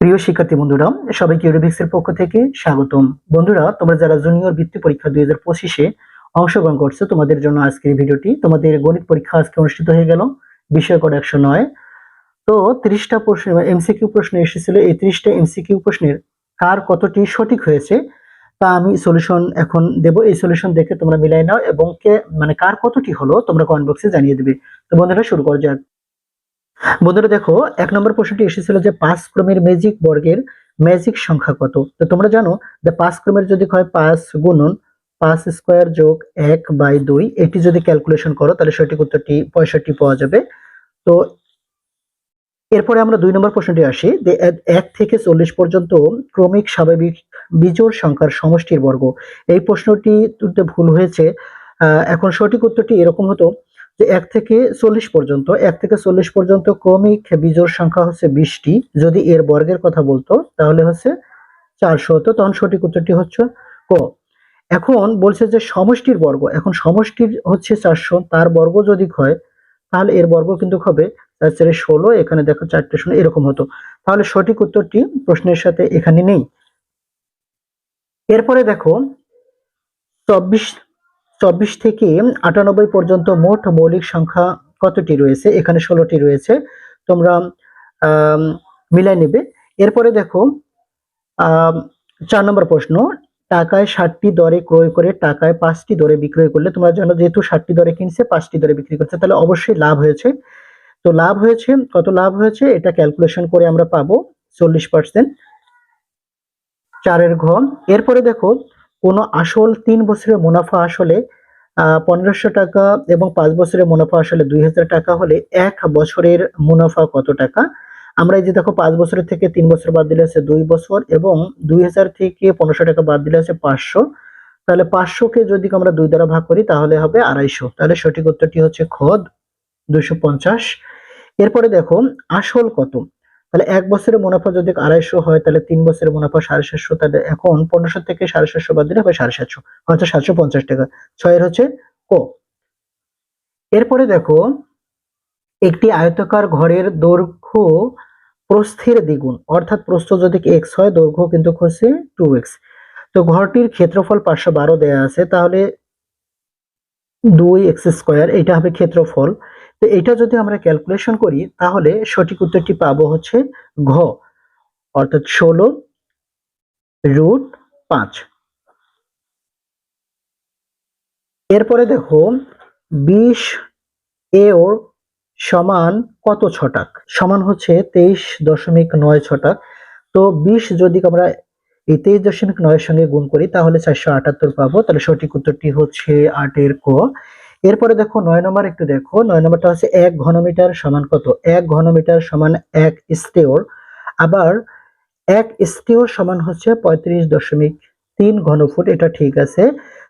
প্রিয় শিক্ষার্থী বন্ধুরা, সবাইকে ইউরোভিক্সের পক্ষ থেকে স্বাগতম। বন্ধুরা, তোমরা যারা জুনিয়র বৃত্তি পরীক্ষা দুই হাজার পঁচিশে অংশগ্রহণ করছ, তোমাদের জন্য আজকের ভিডিওটি তোমাদের গণিত পরীক্ষা আজকে অনুষ্ঠিত হয়ে গেল বিষয় কোড একশো নয়। তো ত্রিশটা প্রশ্ন এমসিকিউ প্রশ্ন এসেছিল, এই ত্রিশটা এমসিকিউ প্রশ্নের কার কতটি সঠিক হয়েছে, তা আমি সলিউশন এখন দেব। এই সলিউশন দেখে তোমরা মিলাই নাও এবং কে মানে কার কতটি হলো, তোমরা কমেন্ট বক্সে জানিয়ে দেবে। তো বন্ধুরা, শুরু করা যাক। বন্ধুরা দেখো, এক নম্বর প্রশ্নটি এসেছিল যে পাঁচ ক্রমের ম্যাজিক বর্গের ম্যাজিক সংখ্যা কত? তো তোমরা জানো, যে পাঁচ ক্রমের যদি হয় পাঁচ গুণন পাঁচ স্কোয়ার যোগ এক বাই দুই, এটি যদি ক্যালকুলেশন করো, তাহলে সঠিক উত্তরটি পঁয়ষট্টি পাওয়া যাবে। তো এরপরে আমরা দুই নম্বর প্রশ্নটি আসি, যে এক- থেকে চল্লিশ পর্যন্ত ক্রমিক স্বাভাবিক বিজোড় সংখ্যার সমষ্টির বর্গ। এই প্রশ্নটি তুলতে ভুল হয়েছে। এখন সঠিক উত্তরটি এরকম হতো যে এক থেকে চল্লিশ পর্যন্ত, এক থেকে চল্লিশ পর্যন্ত ক্রমিক বিজোড় সংখ্যা হচ্ছে বিশটি। যদি এর বর্গের কথা বলতো, তাহলে হচ্ছে চারশো। হতো তখন সঠিক উত্তরটি হচ্ছে ক। এখন বলছে যে সমষ্টির বর্গ, এখন সমষ্টির হচ্ছে চারশো, তার বর্গ যদি হয়, তাহলে এর বর্গ কিন্তু হবে চার ষোলো, এখানে দেখো চারটে শূন্য, এরকম হতো। তাহলে সঠিক উত্তরটি প্রশ্নের সাথে এখানে নেই। এরপরে দেখো, চব্বিশ চব্বিশ থেকে আটানব্বই পর্যন্ত মোট মৌলিক সংখ্যা কতটি রয়েছে? এখানে ষোলোটি রয়েছে। তোমরা মিলাই নেবে। এরপরে দেখো চার নম্বর প্রশ্ন, টাকায় ষাটটি দরে ক্রয় করে টাকায় পাঁচটি দরে বিক্রয় করলে, তোমরা জানো যেহেতু ষাটটি দরে কিনছে, পাঁচটি দরে বিক্রি করছে, তাহলে অবশ্যই লাভ হয়েছে। তো লাভ হয়েছে, কত লাভ হয়েছে, এটা ক্যালকুলেশন করে আমরা পাবো চল্লিশ পার্সেন্ট। চারের ঘ, এরপরে দেখো কোনো আসল তিন বছরের মুনাফা আসলে পনেরোশো টাকা এবং পাঁচ বছরের মুনাফা আসলে দুই হাজার টাকা হলে এক বছরের মুনাফা কত টাকা? আমরা এই যে দেখো পাঁচ বছরের থেকে তিন বছর বাদ দিলে আছে দুই বছর এবং দুই হাজার থেকে পনেরোশো টাকা বাদ দিলে আছে পাঁচশো। তাহলে পাঁচশোকে যদি আমরা দুই দ্বারা ভাগ করি তাহলে হবে আড়াইশো। তাহলে সঠিক উত্তরটি হচ্ছে খদ দুইশো পঞ্চাশ। এরপরে দেখো আসল কত। তাহলে এক বছরের মুনাফা যদি আড়াইশো হয়, তাহলে তিন বছরের মুনাফা সাড়ে সাতশো, তাহলে এখন পনেরোশো থেকে সাড়ে সাতশো বাদ দিলে হবে সাড়ে সাতশো হচ্ছে সাতশো পঞ্চাশ টাকা। ছয়ের হচ্ছে ক। এরপরে দেখো, একটি আয়তাকার ঘরের দৈর্ঘ্য প্রস্থের দ্বিগুণ, অর্থাৎ প্রস্থ যদি এক্স হয়, দৈর্ঘ্য কিন্তু হচ্ছে টু এক্স তো ঘরটির ক্ষেত্রফল পাঁচশো বারো দেয়া আছে, তাহলে দুই এক্স স্কোয়ার এটা হবে ক্ষেত্রফল। তো এটা যদি আমরা ক্যালকুলেশন করি, তাহলে সঠিক উত্তরটি পাবো হচ্ছে ঘ, অর্থাৎ ষোলো রুট পাঁচ। এরপরে দেখো, বিশ এ ওর সমান কত ছটাক? সমান হচ্ছে তেইশ দশমিক নয় ছটাক। তো বিশ যদি আমরা এই তেইশ দশমিক নয়ের সঙ্গে গুণ করি, তাহলে চারশো আটাত্তর পাবো। তাহলে সঠিক উত্তরটি হচ্ছে আটের ক। এরপরে দেখো নয় নম্বর একটু দেখো, নয় নম্বরটা হচ্ছে এক ঘনমিটার সমান কত? এক ঘনমিটার সমান এক স্টেওর আবার এক স্টেওর সমান হচ্ছে পঁয়ত্রিশ দশমিক তিন ঘনফুট, এটা ঠিক আছে।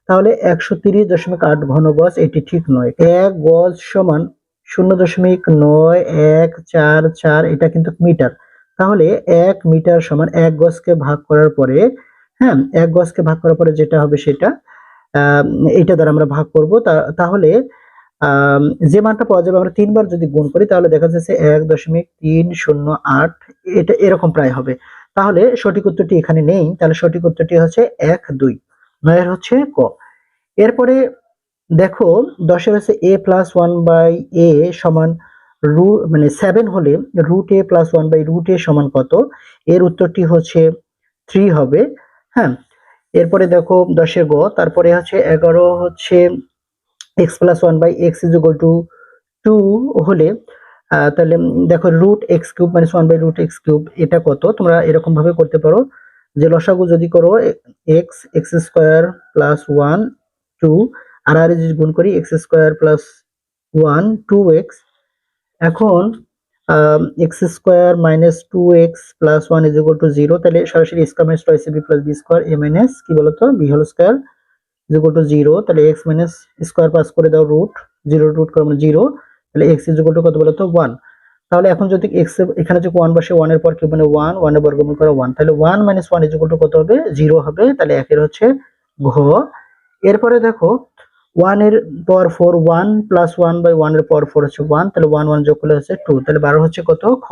তাহলে একশো তিরিশ দশমিক আট ঘন গজ এটি ঠিক নয়। এক গজ সমান শূন্য দশমিক নয় এক চার চার, এটা কিন্তু মিটার। তাহলে এক মিটার সমান এক গজকে ভাগ করার পরে হ্যাঁ এক গজকে ভাগ করার পরে যেটা হবে সেটা এটা দ্বারা আমরা ভাগ করব। তাহলে যে মানটা পাওয়া যাবে আমরা তিনবার যদি গুণ করি, তাহলে দেখা যাচ্ছে এক দশমিক তিন শূন্য আট, এটা এরকম প্রায় হবে। তাহলে সঠিক উত্তরটি এখানে নেই। তাহলে সঠিক উত্তরটি হচ্ছে এক দুই, নয়ের হচ্ছে ক। এরপরে দেখো, দশের হচ্ছে A plus one by A সমান রু মানে সেভেন হলে root A plus one by root A সমান কত? এর উত্তরটি হচ্ছে থ্রি হবে। হ্যাঁ? এরপরে দেখো দশের গ, তারপরে হচ্ছে এগারো হচ্ছে X plus one by X is two two হলে তাহলে দেখো root X cube minus one by root X cube এটা কত? তোমরা এরকম ভাবে করতে পারো যে লসাগু যদি করো X X square plus one two আর আর যদি গুণ করি X square plus one two X এখন X square minus two X plus one is equal to zero তাহলে সরাসরি minus two B plus B square A minus কি বলতো? B whole square is equal to zero তাহলে X minus square pass করে দাও root zero root করে মানে zero তাহলে এক্স ইজ ইকুয়াল টু কত বলতো? ওয়ান তাহলে এখন যদি এক্স এখানে যদি ওয়ান বসে ওয়ানের পর কি মানে ওয়ান ওয়ানের বর্গমূল করে ওয়ান তাহলে one minus one is equal to কত হবে? জিরো হবে, তাহলে একের হচ্ছে ঘ। এরপরে দেখো ওয়ানের power four one plus one by ওয়ানের পাওয়ার ফোর হচ্ছে ওয়ান তাহলে ওয়ান ওয়ান যোগ করলে হচ্ছে টু তাহলে বারো হচ্ছে কত? খ।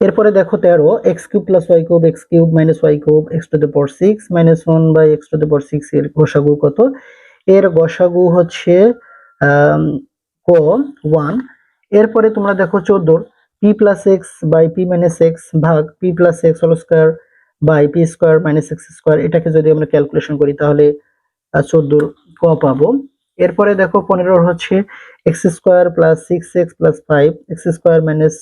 এরপরে দেখো তেরো X cube plus Y cube X cube minus Y cube X to the power six minus one by X to the power six এর গসাগু কত? এর গসাগু হচ্ছে ক ওয়ান এরপরে তোমরা দেখো চোদ্দোর P plus X by P minus X ভাগ P plus X whole square by P square minus X square এটাকে যদি আমরা ক্যালকুলেশন করি তাহলে চোদ্দোর ক পাবো। এরপরে দেখো পনেরোর হচ্ছে X square plus six X plus five, X square minus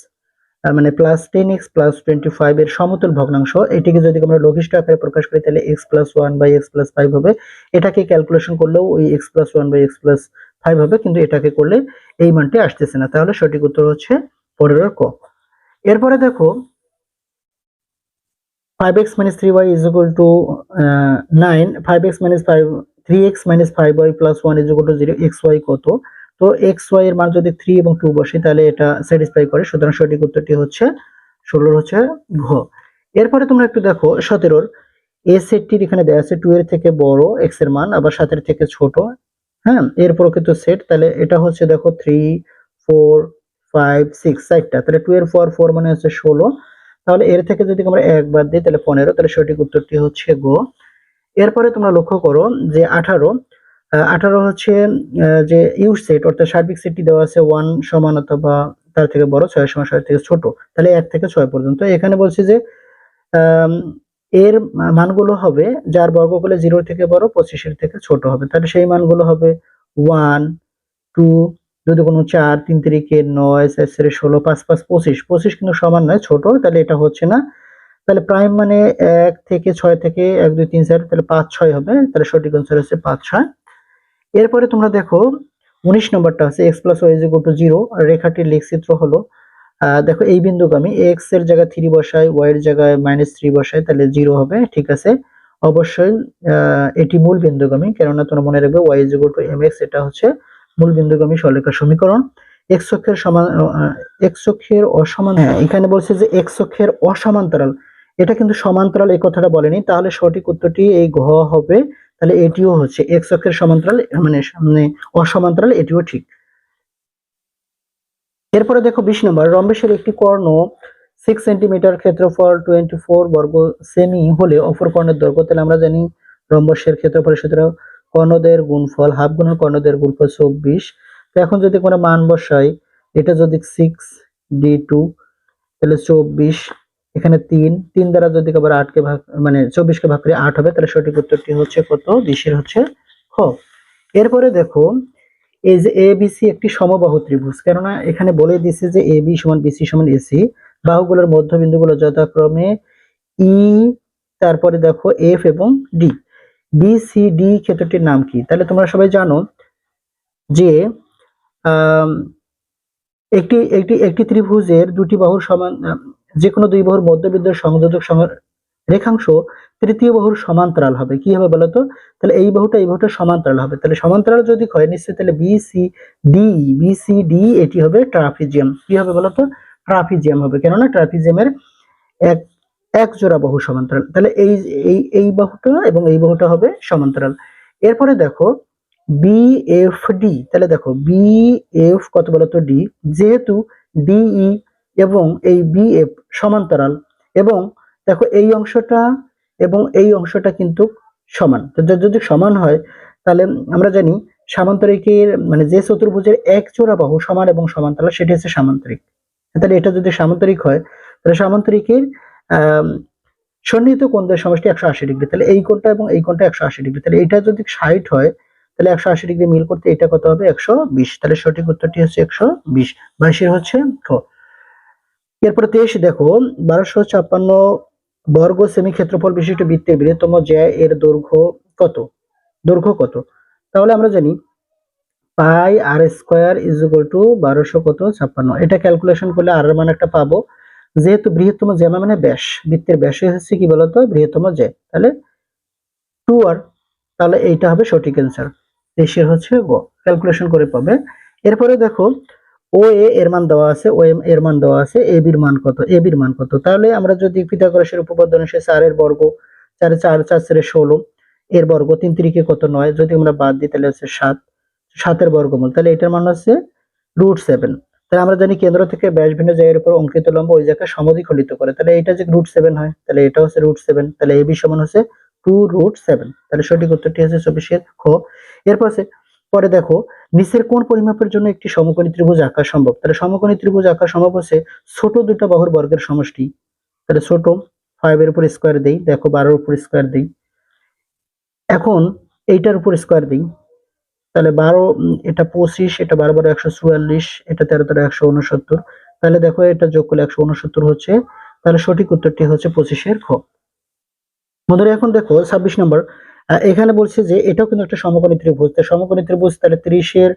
মানে plus ten X plus twenty five এর সমতুল ভগ্নাংশ। এটিকে যদি আমরা লঘিষ্ঠ আকারে প্রকাশ করি, তাহলে X plus one by X plus five হবে। এটাকে ক্যালকুলেশন করলেও ওই X plus one by X plus five হবে, কিন্তু এটাকে করলে এই মানটি আসতেছে না। তাহলে সঠিক উত্তর হচ্ছে পনেরোর ক। এরপরে দেখো five X minus three Y is equal to nine five X minus five three X minus five Y plus one is two zero X Y কত? তো এক্স ওয়াই এর মান যদি থ্রি এবং টু বসে, তাহলে এটা স্যাটিসফাই করে। সুতরাং সঠিক উত্তরটি হচ্ছে, ষোলোর হচ্ছে ঘ। এরপরে তোমরা একটু দেখো, সতেরোর। এ সেটটির এখানে দেওয়া আছে টু এর থেকে বড় এক্সের মান, আবার সাতের থেকে ছোট। হ্যাঁ এর প্রকৃত সেট তাহলে এটা হচ্ছে দেখো থ্রি ফোর ফাইভ সিক্স চারটা। তাহলে টু এর ফোর ফোর মানে হচ্ছে ষোলো। তাহলে এর থেকে যদি আমরা এক বাদ দিই, তাহলে পনেরো। তাহলে সঠিক উত্তরটি হচ্ছে গো এরপরে তোমরা লক্ষ্য করো যে আঠারো আঠারো হচ্ছে যে ইউজ সেট, অর্থাৎ সার্বিক সেটটি দেওয়া আছে ওয়ান সমান অথবা তার থেকে বড় ছয় সমান ছয় থেকে ছোট, তাহলে এক থেকে ছয় পর্যন্ত। এখানে বলছে যে এর মানগুলো হবে যার বর্গ করলে জিরো থেকে বড়, পঁচিশের থেকে ছোট হবে। তাহলে সেই মানগুলো হবে ওয়ান, টু, যদি কোনো চার, তিন তিরিকে নয় চারে ষোলো, পাঁচ পাঁচ, পঁচিশ পঁচিশ কিন্তু সমান নয়, ছোট, তাহলে এটা হচ্ছে না তাহলে প্রাইম মানে এক থেকে ছয় থেকে এক, দুই, তিন, চার, তাহলে পাঁচ, ছয় হবে। তাহলে সঠিক আনসার হচ্ছে পাঁচ, ছয়। এরপরে তোমরা দেখো, উনিশ নম্বরটা আছে X plus Y equal to zero রেখাটির লেখচিত্র হলো দেখো এই বিন্দুকে আমি এক্সের জায়গায় থ্রি বসাই ওয়াই এর জায়গায় মাইনাস থ্রি বসাই তাহলে জিরো হবে, ঠিক আছে? অবশ্যই এটি মূল বিন্দুগামী, কেননা তোমরা মনে রাখবে Y equal to M X এটা হচ্ছে মূল বিন্দুগামী সরলরেখার সমীকরণ। এক্স অক্ষের সমান এক্স অক্ষের অসমান হ্যাঁ এখানে বলছে যে এক্স অক্ষের অসমান্তরাল। এটা কিন্তু সমান্তরাল এই কথাটা বলেনি। তাহলে সঠিক উত্তরটি এই ঘ হবে। তাহলে এটিও হচ্ছে এক্স অক্ষের সমান্তরাল মানে সামনে অসমান্তরাল, এটিও ঠিক। এরপরে দেখো বিশ নম্বর, রম্বেশের একটি কর্ণ সিক্স সেন্টিমিটার ক্ষেত্রফল টোয়েন্টি ফোর বর্গ সেমি হলে অপর কর্ণের দৈর্ঘ্য, তাহলে আমরা জানি রম্বসের ক্ষেত্রফল সূত্র কর্ণদের গুণফল, হাফ গুণের কর্ণদের গুণফল চব্বিশ। তো এখন যদি কোনো মান বসাই, এটা যদি সিক্স ডি টু তাহলে চব্বিশ এখানে তিন তিন দ্বারা যদি আবার আটকে ভাগ মানে চব্বিশকে ভাগ করে আট হবে, তাহলে সঠিক উত্তরটি হচ্ছে কত? বিশের হচ্ছে খ। এরপরে দেখো, এই যে এ বিসি একটি সমবাহু ত্রিভুজ, কেননা এখানে বলে দিছে যে এ, বি সমান বিসি সমান এসি বাহুগুলোর মধ্যবিন্দুগুলো যথাক্রমে ই, তারপরে দেখো এফ এবং ডি। বি, সি, ডি ক্ষেত্রটির নাম কি? তাহলে তোমরা সবাই জানো যে একটি একটি একটি ত্রিভুজের দুটি বাহুর সমান যে কোনো দুই বাহুর মধ্যবিন্দুর সংযোজক রেখাংশ তৃতীয় বাহুর সমান্তরাল হবে। কি হবে বলতো? তাহলে এই বাহুটা এই বাহুটা সমান্তরাল হবে। তাহলে সমান্তরাল যদি হয়, নিশ্চয়ই তাহলে B C D B C D এটি হবে ট্রাফিজিয়াম। কি হবে বলতো? ট্রাফিজিয়াম হবে। কেননা ট্রাফিজিয়ামের এক এক জোড়া বাহু সমান্তরাল। তাহলে এই এই এই বাহুটা এবং এই বাহুটা হবে সমান্তরাল। এরপরে দেখো বি এফ ডি তাহলে দেখো বি এফ কত বলতো? ডি যেহেতু ডিই এবং এই বি এফ সমান্তরাল এবং দেখো এই অংশটা এবং এই অংশটা কিন্তু সমান। যদি সমান হয়, তাহলে আমরা জানি সামান্তরিকের মানে যে চতুর্ভুজের এক জোড়া বাহু সমান এবং সমান্তরাল, সেটি হচ্ছে সামান্তরিক। তাহলে এটা যদি সামান্তরিক হয়, তাহলে সামান্তরিকের সন্নিহিত কোণদের সমষ্টি একশো আশি ডিগ্রি। তাহলে এই কোণটা এবং এই কোণটা একশো আশি ডিগ্রি। তাহলে এটা যদি ষাট হয়, তাহলে একশো আশি ডিগ্রি মিল করতে এটা কত হবে? একশো বিশ। তাহলে সঠিক উত্তরটি হচ্ছে একশো বিশ। বাইশের হচ্ছে খ এরপরে তেইশ, দেখো, বারোশো ছাপ্পান্ন বর্গ সেমি ক্ষেত্রফল বিশিষ্ট বৃত্তের বৃহত্তম জ্যা এর দৈর্ঘ্য কত? দৈর্ঘ্য কত? তাহলে আমরা জানি, pi R square is equal to বারোশো কত ছাপ্পান্ন। এটা ক্যালকুলেশন করলে আর মান একটা পাবো। যেহেতু বৃহত্তম জ্যামা মানে ব্যাস, বৃত্তের ব্যাসই হচ্ছে কি বলতো? বৃহত্তম জ্যা। তাহলে টু আর, তাহলে এইটা হবে সঠিক অ্যান্সার দেশের হচ্ছে গ। ক্যালকুলেশন করে পাবে। এরপরে দেখো ও এ এর মান দেওয়া আছে ও এম এর মান দেওয়া আছে এ বির মান কত এ বির মান কত। তাহলে আমরা যদি পিথাগোরাসের উপপাদ্য অনুসারে চারের বর্গ, চারে চার চার চারে ষোলো, এর বর্গ তিন তিরিকে কত নয়, যদি আমরা বাদ দিই তাহলে হচ্ছে সাত সাতের বর্গমূল। তাহলে এটার মান হচ্ছে রুট সেভেন তাহলে আমরা জানি কেন্দ্র থেকে ব্যাস ভিন্ন জায়গার উপর অঙ্কিত লম্ব ওই জায়গায় সমদ্বিখণ্ডিত করে। তাহলে এটা যে রুট সেভেন হয়, তাহলে এটা হচ্ছে রুট সেভেন তাহলে এবি সমান হচ্ছে টু রুট সেভেন তাহলে সঠিক উত্তরটি হচ্ছে চব্বিশের খ। এরপর আছে পরে দেখো, নিচের কোন পরিমাপের জন্য একটি সমকোণী ত্রিভুজ আঁকা সম্ভব। তাহলে সমকোণী ত্রিভুজ আঁকা সম্ভব হচ্ছে ছোট দুটো বাহুর বর্গের সমষ্টি। তাহলে ছোট ফাইভ এর উপর স্কোয়ার দেই, দেখো বারোর উপর স্কোয়ার দেই। এখন এইটার উপর স্কোয়ার দিই। তাহলে বারো, এটা পঁচিশ, এটা বারো বারো একশো চুয়াল্লিশ, এটা তেরো তেরো একশো উনসত্তর। তাহলে দেখো এটা যোগ করলে একশো উনসত্তর হচ্ছে, তাহলে সঠিক উত্তরটি হচ্ছে পঁচিশের খ বন্ধুরা, এখন দেখো ছাব্বিশ নম্বর। এখানে বলছে যে এটাও কিন্তু একটা সমকোণী ত্রিভুজ। তো সমকোণী ত্রিভুজ তাহলে ত্রিশের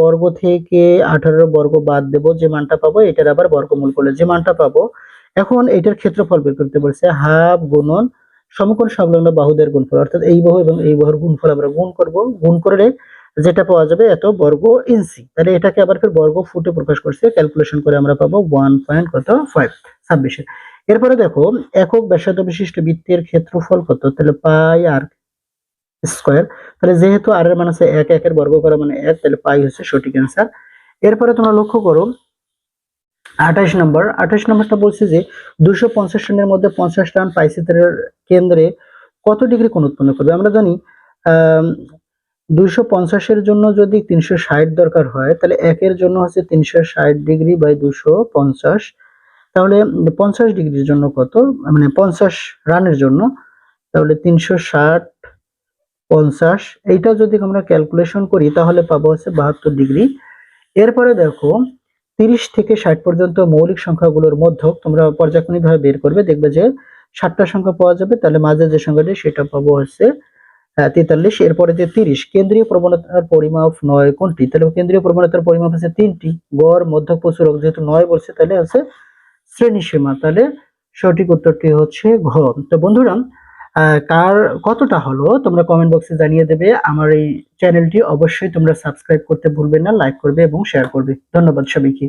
বর্গ থেকে আঠারোর বর্গ বাদ দেব, যে মানটা পাবো, এটার আবার বর্গমূল করলে যে মানটা পাবো, এখন এটার ক্ষেত্রফল বের করতে বলছে হাফ গুণন সমকোণ সংলগ্ন বাহুদের গুণফল। অর্থাৎ এই বাহু এবং এই বাহুর গুণফল আমরা গুণ করব। গুণ করলে যেটা পাওয়া যাবে এত বর্গ ইঞ্চি তাহলে এটাকে আবার ফের বর্গ ফুটে প্রকাশ করছে। ক্যালকুলেশন করে আমরা পাবো ওয়ান পয়েন্ট কত? ফাইভ ছাব্বিশে। এরপরে দেখো, একক ব্যাসার্ধ বিশিষ্ট বৃত্তের ক্ষেত্রফল কত? তাহলে পাই আর স্কোয়ার তাহলে যেহেতু আর এর মান আছে এক, একের বর্গ করা মানে এক, তাহলে পাই হচ্ছে সঠিক অ্যান্সার এরপরে তোমরা লক্ষ্য করো, আঠাশ নম্বর। আঠাশ নম্বরটা বলছে যে দুশো পঞ্চাশ রানের মধ্যে পঞ্চাশ রান পাইসিত্রের কেন্দ্রে কত ডিগ্রি কোণ উৎপন্ন করবে? আমরা জানি দুইশো পঞ্চাশের জন্য যদি তিনশো ষাট দরকার হয়, তাহলে একের জন্য হচ্ছে তিনশো ষাট ডিগ্রি বাই দুশো পঞ্চাশ। তাহলে পঞ্চাশ ডিগ্রির জন্য কত? মানে পঞ্চাশ রানের জন্য। তাহলে তিনশো ষাট পঞ্চাশ। এইটা যদি আমরা ক্যালকুলেশন করি, তাহলে পাবো হচ্ছে বাহাত্তর ডিগ্রি। এরপরে দেখো, তিরিশ থেকে ষাট পর্যন্ত মৌলিক সংখ্যাগুলোর মধ্যক তোমরা পর্যায়ক্রমিকভাবে বের করবে। দেখবে যে ষাটটা সংখ্যা পাওয়া যাবে। তাহলে মাঝে যে সংখ্যাটি, সেটা পাবো হচ্ছে তেতাল্লিশ। এরপরে যে তিরিশ, কেন্দ্রীয় প্রবণতার পরিমাপ নয় কোনটি? তাহলে কেন্দ্রীয় প্রবণতার পরিমাপ হচ্ছে তিনটি। গড়, মধ্যক, প্রচুরক, যেহেতু নয় বলছে, তাহলে হচ্ছে শ্রেণি সীমা তাহলে সঠিক উত্তরটি হচ্ছে ঘ। তো বন্ধুরা কার কতটা হলো তোমরা কমেন্ট বক্সে জানিয়ে দেবে। আমার এই চ্যানেলটি অবশ্যই তোমরা সাবস্ক্রাইব করতে ভুলবে না লাইক করবে এবং শেয়ার করবে। ধন্যবাদ সবাইকে।